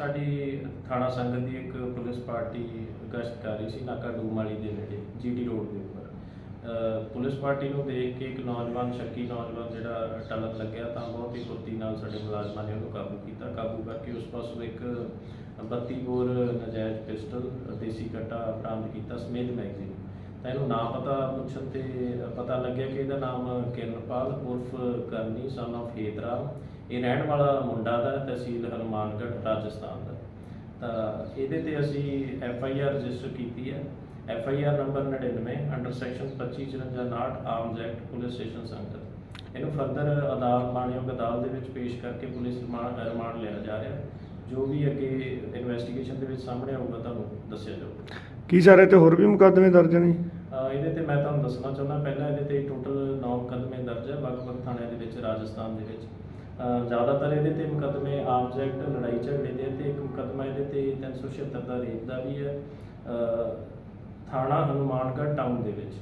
ਸਾਡੀ ਥਾਣਾ ਸੰਗਤ ਦੀ ਇੱਕ ਪੁਲਿਸ ਪਾਰਟੀ ਗਸ਼ਤ ਕਰ ਰਹੀ ਸੀ, ਨਾਕਾ ਡੂਮਾਲੀ ਦੇ ਨੇੜੇ, ਜੀਟੀ ਰੋਡ ਦੇ ਉੱਪਰ। ਪੁਲਿਸ ਪਾਰਟੀ ਨੂੰ ਦੇਖ ਕੇ ਇੱਕ ਨੌਜਵਾਨ, ਸ਼ੱਕੀ ਨੌਜਵਾਨ ਜਿਹੜਾ ਟਲਕ ਲੱਗਿਆ ਤਾਂ ਬਹੁਤ ਹੀ ਫੁਰਤੀ ਨਾਲ ਸਾਡੇ ਮੁਲਾਜ਼ਮਾਂ ਨੇ ਉਹਨੂੰ ਕਾਬੂ ਕੀਤਾ। ਕਾਬੂ ਕਰਕੇ ਉਸ ਪਾਸੋਂ ਇੱਕ 32 ਬੋਰ ਨਜਾਇਜ਼ ਪਿਸਟਲ, ਦੇਸੀ ਕੱਟਾ ਬਰਾਮਦ ਕੀਤਾ, ਸਮੇਤ ਮੈਗਜ਼ੀਨ। ਤਾਂ ਇਹਨੂੰ ਨਾਂ ਪਤਾ ਪੁੱਛਣ ਤੇ ਪਤਾ ਲੱਗਿਆ ਕਿ ਇਹਦਾ ਨਾਮ ਕਿਰਨਪਾਲ ਉਰਫ ਕਰਨੀ ਸਨ ਆਫ ਹੇਦਰਾ ਇਹ ਰਹਿਣ ਵਾਲਾ ਮੁੰਡਾ ਦਾ ਤਹਿਸੀਲ ਹਨੂਮਾਨਗੜ੍ਹ ਰਾਜਸਥਾਨ ਦਾ। ਤਾਂ ਇਹਦੇ ਤੇ ਅਸੀਂ ਐਫ ਆਈ ਆਰ ਰਜਿਸਟਰ ਕੀਤੀ ਹੈ। F I R number 99 under section 2554 arms act police station Sangat. ਇਹਨੂੰ ਫਰਦਰ ਅਦਾਲਤ ਮਾਨਯੋਗ ਅਦਾਲਤ ਦੇ ਵਿੱਚ ਪੇਸ਼ ਕਰਕੇ ਪੁਲਿਸ ਰਿਮਾਂਡ ਰਿਮਾਂਡ ਲਿਆ ਜਾ ਰਿਹਾ। ਜੋ ਵੀ ਅੱਗੇ ਇਨਵੈਸਟੀਗੇਸ਼ਨ ਦੇ ਵਿੱਚ ਸਾਹਮਣੇ ਆਊਗਾ ਤੁਹਾਨੂੰ ਦੱਸਿਆ ਜਾਊਗਾ। ਕੀ ਸਾਰੇ ਤੇ ਹੋਰ ਵੀ ਮੁਕੱਦਮੇ ਦਰਜ ਨੇ? ਇਹਦੇ ਤੇ ਮੈਂ ਤੁਹਾਨੂੰ ਦੱਸਣਾ ਚਾਹੁੰਦਾ ਪਹਿਲਾਂ ਇਹਦੇ ਤੇ ਟੋਟਲ 9 ਮੁਕੱਦਮੇ ਦਰਜ ਹੈ ਵੱਖ-ਵੱਖ ਥਾਣਿਆਂ ਦੇ ਵਿੱਚ ਰਾਜਸਥਾਨ ਦੇ ਵਿੱਚ। ਜ਼ਿਆਦਾਤਰ ਇਹਦੇ ਤੇ ਮੁਕੱਦਮੇ ਆਰਮਜ਼ ਲੜਾਈ ਝਗੜੇ ਦੇ ਤੇ ਇੱਕ ਮੁਕੱਦਮਾ ਇਹਦੇ ਤੇ 376 ਦਾ ਰੇਪ ਦਾ ਵੀ ਹੈ। ਥਾਣਾ ਹਨੂਮਾਨਗੜ੍ਹ ਟਾਊਨ ਦੇ ਵਿੱਚ।